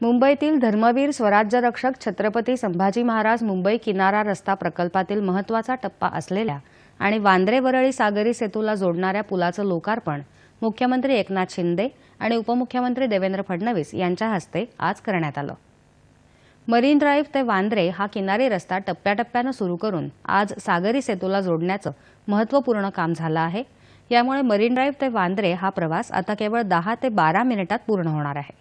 मुंबईतील धर्मवीर स्वराज्यरक्षक छत्रपती संभाजी महाराज मुंबई किनारा रस्ता प्रकल्पातील महत्त्वाचा टप्पा असलेल्या आणि वांद्रे वरळी सागरी सेतूला जोडणाऱ्या पुलाचं लोकार्पण मुख्यमंत्री एकनाथ शिंदे आणि उपमुख्यमंत्री देवेंद्र फडणवीस यांच्या हस्ते आज करण्यात आलं. मरीन ड्राईव्ह ते वांद्रे हा किनारी रस्ता टप्प्याटप्प्यानं सुरू करून आज सागरी सेतूला जोडण्याचं महत्त्वपूर्ण काम झालं आहे. यामुळे मरीन ड्राईव्ह ते वांद्रे हा प्रवास आता केवळ दहा ते बारा मिनिटात पूर्ण होणार आहे.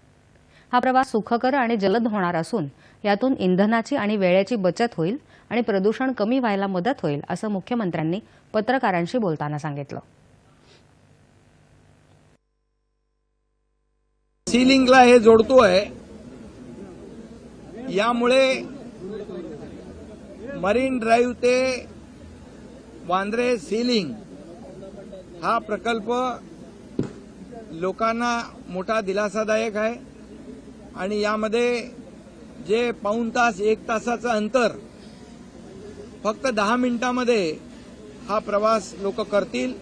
हा प्रवास सुखकर आणि जलद होणार असून यातून इंधनाची आणि वेळेची बचत होईल आणि प्रदूषण कमी व्हायला मदत होईल असं मुख्यमंत्र्यांनी पत्रकारांशी बोलताना सांगितलं. सीलिंगला हे जोडतोय. यामुळे मरीन ड्राईव्ह ते वांद्रे सीलिंग हा प्रकल्प लोकांना मोठा दिलासादायक आहे. आणि यामध्ये जे पाऊण तास एक तासाचं अंतर फक्त दहा मिनिटामध्ये हा प्रवास लोक करतील.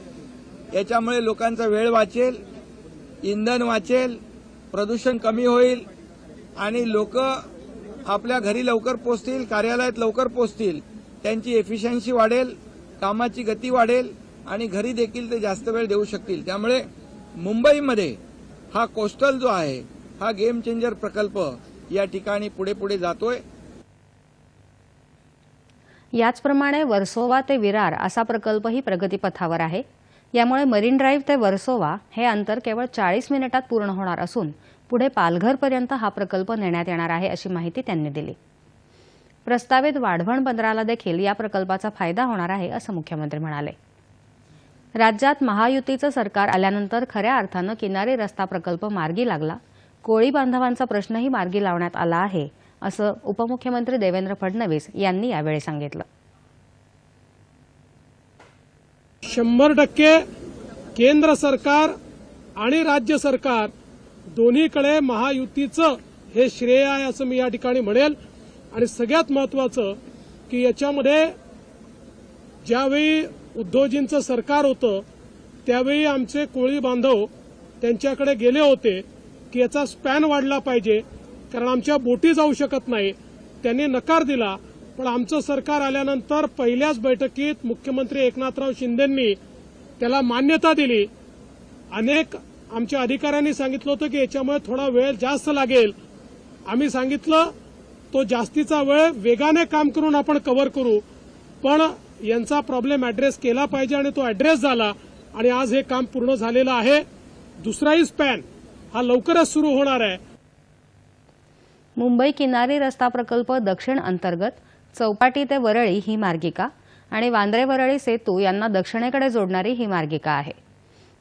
याच्यामुळे लोकांचा वेळ वाचेल इंधन वाचेल प्रदूषण कमी होईल आणि लोक आपल्या घरी लवकर पोचतील कार्यालयात लवकर पोचतील. त्यांची एफिशियन्सी वाढेल कामाची गती वाढेल आणि घरी देखील ते जास्त वेळ देऊ शकतील. त्यामुळे मुंबईमध्ये हा कोस्टल जो आहे हा गेम चेंजर प्रकल्प या ठिकाणी पुढे पुढे जातोय. याचप्रमाणे वर्सोवा ते विरार असा प्रकल्पही प्रगतीपथावर आहे. यामुळे मरीन ड्राईव्ह ते वर्सोवा हे अंतर केवळ चाळीस मिनिटात पूर्ण होणार असून पुढे पालघरपर्यंत हा प्रकल्प नेण्यात येणार आहे अशी माहिती त्यांनी दिली. प्रस्तावित वाढवण बंदराला देखील या प्रकल्पाचा फायदा होणार आहे असं मुख्यमंत्री म्हणाले. राज्यात महायुतीचं सरकार आल्यानंतर खऱ्या अर्थानं किनारी रस्ता प्रकल्प मार्गी लागला. कोळी बांधवांचा प्रश्नही मार्गी लावण्यात आला आहे असं उपमुख्यमंत्री देवेंद्र फडणवीस यांनी यावेळी सांगितलं. शंभर टक्के केंद्र सरकार आणि राज्य सरकार दोन्हीकडे महायुतीचं हे श्रेय आहे असं मी या ठिकाणी म्हणेल. आणि सगळ्यात महत्वाचं की याच्यामध्ये ज्यावेळी उद्धवजींचं सरकार होतं त्यावेळी आमचे कोळी बांधव त्यांच्याकडे गेले होते. की याचा स्पॅन वाढला पाहिजे कारण आमच्या बोटी जाऊ शकत नाही. त्यांनी नकार दिला पण आमचं सरकार आल्यानंतर पहिल्याच बैठकीत मुख्यमंत्री एकनाथराव शिंदेंनी त्याला मान्यता दिली. अनेक आमच्या अधिकाऱ्यांनी सांगितलं होतं की याच्यामुळे थोडा वेळ जास्त लागेल. आम्ही सांगितलं तो जास्तीचा वेळ वेगाने काम करून आपण कव्हर करू. पण यांचा प्रॉब्लेम अॅड्रेस केला पाहिजे आणि तो अॅड्रेस झाला. आणि आज हे काम पूर्ण झालेलं आहे. दुसराही स्पॅन हा लवकरच सुरू होणार आहे. मुंबई किनारी रस्ता प्रकल्प दक्षिण अंतर्गत चौपाटी ते वरळी ही मार्गिका आणि वांद्रे वरळी सेतू यांना दक्षिणेकडे जोडणारी ही मार्गिका आहे.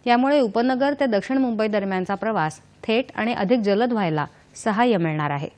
यामुळे उपनगर ते दक्षिण मुंबई दरम्यानचा प्रवास थेट आणि अधिक जलद व्हायला सहाय्य मिळणार आहे.